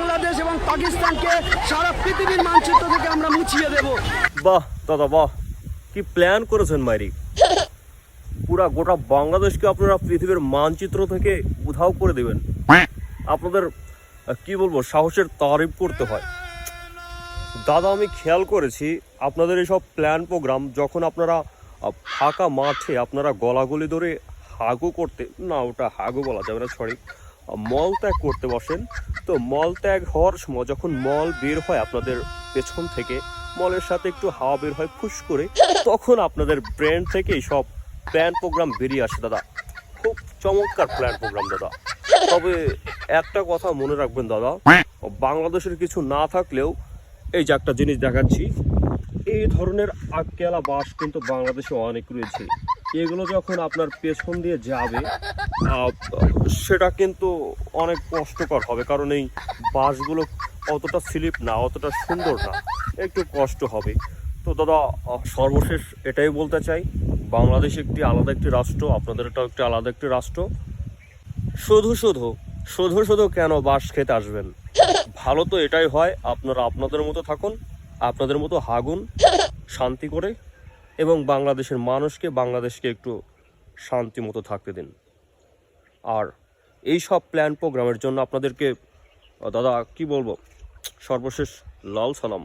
বাংলাদেশ এবং পাকিস্তানকে সারা পৃথিবীর মানচিত্র থেকে আমরা মুছিয়ে দেব। বাহ, দাদা, বাহ। কি প্ল্যান করেছেন মাইরি? পুরা গোটা বাংলাদেশকে আপনারা পৃথিবীর মানচিত্র থেকে উধাও করে দেবেন। আপনাদের কি বলব, সাহসের তারিফ করতে হয়। দাদা, আমি খেয়াল করেছি, আপনাদের এইসব প্ল্যান প্রোগ্রাম যখন আপনারা ফাঁকা মাঠে আপনারা গলাগলি ধরে হাগু করতে, না, ওটা হাগু বলা যাবে না সরি মল ত্যাগ করতে বসেন তো মল ত্যাগ হওয়ার সময় যখন মল বের হয় আপনাদের পেছন থেকে, মলের সাথে একটু হাওয়া বের হয় ফুস করে, তখন আপনাদের ব্রেন থেকে সব প্ল্যান প্রোগ্রাম বেরিয়ে আসে দাদা। খুব চমৎকার প্ল্যান প্রোগ্রাম দাদা। তবে একটা কথা মনে রাখবেন দাদা, বাংলাদেশের কিছু না থাকলেও এই যে একটা জিনিস দেখাচ্ছি, এই ধরনের আক্কেলা বাস কিন্তু বাংলাদেশে অনেক রয়েছে। এগুলো যখন আপনার পেছন দিয়ে যাবে সেটা কিন্তু অনেক কষ্টকর হবে, কারণ এই বাসগুলো অতটা স্লিপ না, অতটা সুন্দর না, একটু কষ্ট হবে। তো দাদা, সর্বশেষ এটাই বলতে চাই, বাংলাদেশ একটি আলাদা একটি রাষ্ট্র, আপনাদের এটাও একটি আলাদা একটি রাষ্ট্র। শুধু শুধু শুধু শুধু কেন বাস খেতে আসবেন? ভালো তো এটাই হয়, আপনারা আপনাদের মতো থাকুন, আপনাদের মতো হাগুন, শান্তি করে, এবং বাংলাদেশের মানুষকে, বাংলাদেশকে একটু শান্তি মতো থাকতে দিন। আর এই সব প্ল্যান প্রোগ্রামের জন্য আপনাদেরকে দাদা কি বলব? সর্বশেষ লাল সালাম।